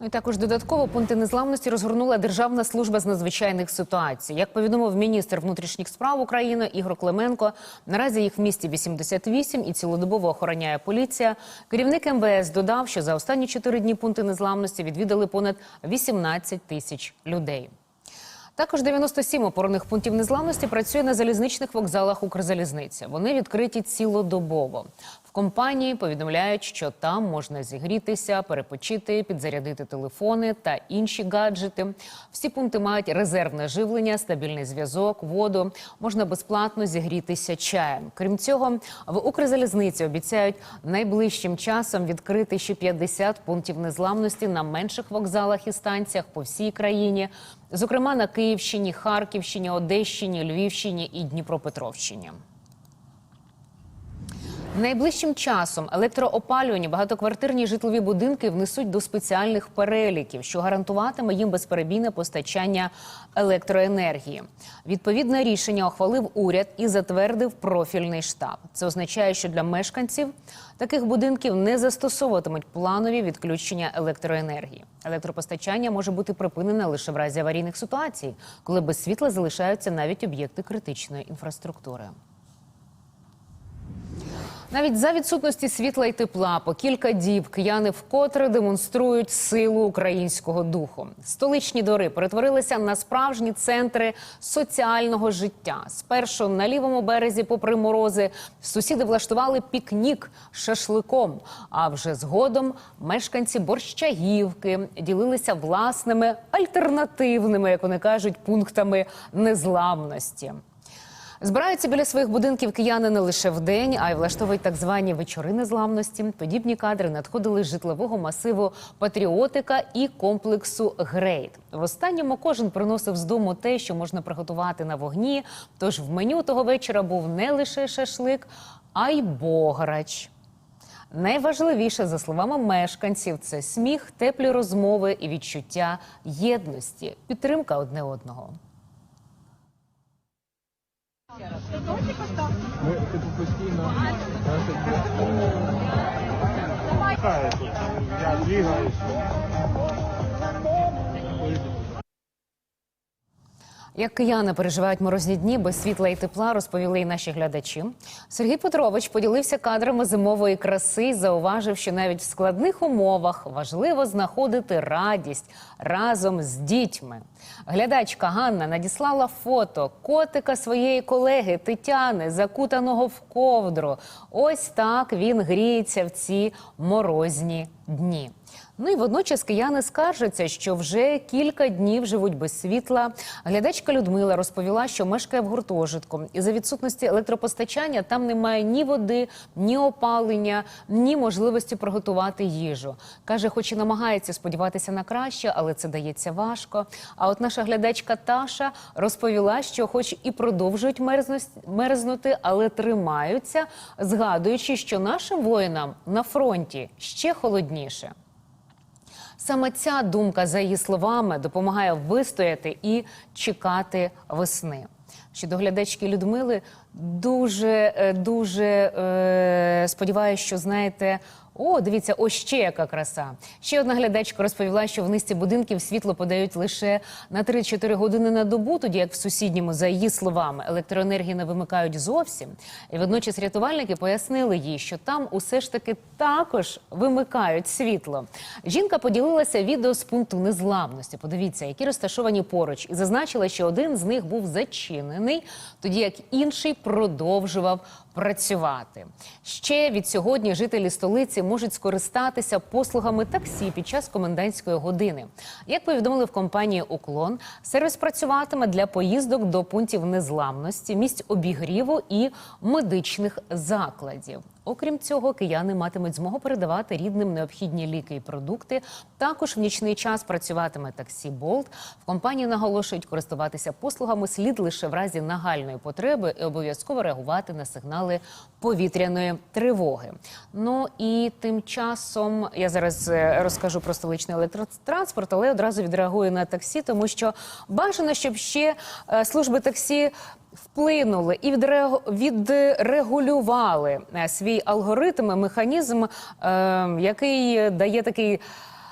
Ну і також додатково пункти незламності розгорнула Державна служба з надзвичайних ситуацій. Як повідомив міністр внутрішніх справ України Ігор Клименко, наразі їх в місті 88 і цілодобово охороняє поліція. Керівник МВС додав, що за останні чотири дні пункти незламності відвідали понад 18 тисяч людей. Також 97 опорних пунктів незламності працює на залізничних вокзалах Укрзалізниця. Вони відкриті цілодобово. Компанії повідомляють, що там можна зігрітися, перепочити, підзарядити телефони та інші гаджети. Всі пункти мають резервне живлення, стабільний зв'язок, воду. Можна безплатно зігрітися чаєм. Крім цього, в Укрзалізниці обіцяють найближчим часом відкрити ще 50 пунктів незламності на менших вокзалах і станціях по всій країні, зокрема на Київщині, Харківщині, Одещині, Львівщині і Дніпропетровщині. Найближчим часом електроопалювані багатоквартирні житлові будинки внесуть до спеціальних переліків, що гарантуватиме їм безперебійне постачання електроенергії. Відповідне рішення ухвалив уряд і затвердив профільний штаб. Це означає, що для мешканців таких будинків не застосовуватимуть планові відключення електроенергії. Електропостачання може бути припинене лише в разі аварійних ситуацій, коли без світла залишаються навіть об'єкти критичної інфраструктури. Навіть за відсутності світла і тепла по кілька діб кияни вкотре демонструють силу українського духу. Столичні дори перетворилися на справжні центри соціального життя. Спершу на лівому березі, попри морози, сусіди влаштували пікнік шашликом. А вже згодом мешканці борщагівки ділилися власними альтернативними, як вони кажуть, пунктами незламності. Збираються біля своїх будинків кияни не лише вдень, а й влаштовують так звані вечори незламності. Подібні кадри надходили з житлового масиву Патріотика і комплексу Грейт. В останньому кожен приносив з дому те, що можна приготувати на вогні. Тож в меню того вечора був не лише шашлик, а й бограч. Найважливіше, за словами мешканців, це сміх, теплі розмови і відчуття єдності, підтримка одне одного. Ми типу постійно Хай. Я двигаюсь. Як кияни переживають морозні дні без світла і тепла, розповіли й наші глядачі. Сергій Петрович поділився кадрами зимової краси і зауважив, що навіть в складних умовах важливо знаходити радість разом з дітьми. Глядачка Ганна надіслала фото котика своєї колеги Тетяни, закутаного в ковдру. Ось так він гріється в ці морозні дні. Ну і водночас кияни скаржаться, що вже кілька днів живуть без світла. Глядачка Людмила розповіла, що мешкає в гуртожитку, і за відсутності електропостачання там немає ні води, ні опалення, ні можливості приготувати їжу. каже, хоч і намагається сподіватися на краще, але це дається важко. А от наша глядачка Таша розповіла, що, хоч і продовжують мерзнути, але тримаються, згадуючи, що нашим воїнам на фронті ще холодніше. Саме ця думка, за її словами, допомагає вистояти і чекати весни. Щодо глядачки Людмили, дуже е, дуже е, сподіваюся, що знаєте. О, дивіться, ось ще яка краса. Ще одна глядачка розповіла, що в низці будинків світло подають лише на 3-4 години на добу, тоді як в сусідньому, за її словами, електроенергії не вимикають зовсім. І водночас рятувальники пояснили їй, що там усе ж таки також вимикають світло. Жінка поділилася відео з пункту незламності. Подивіться, які розташовані поруч, і зазначила, що один з них був зачинений, тоді як інший продовжував працювати. Ще від сьогодні жителі столиці можуть скористатися послугами таксі під час комендантської години. Як повідомили в компанії Уклон, сервіс працюватиме для поїздок до пунктів незламності, місць обігріву і медичних закладів. Окрім цього, кияни матимуть змогу передавати рідним необхідні ліки і продукти. Також в нічний час працюватиме таксі Болт. В компанії наголошують, користуватися послугами слід лише в разі нагальної потреби і обов'язково реагувати на сигнали повітряної тривоги. Ну і тим часом я зараз е, розкажу про столичний електротранспорт, але одразу відреагую на таксі, тому що бажано, щоб ще е, служби таксі вплинули і відрегулювали е, свій алгоритм, механізм, е, який дає такий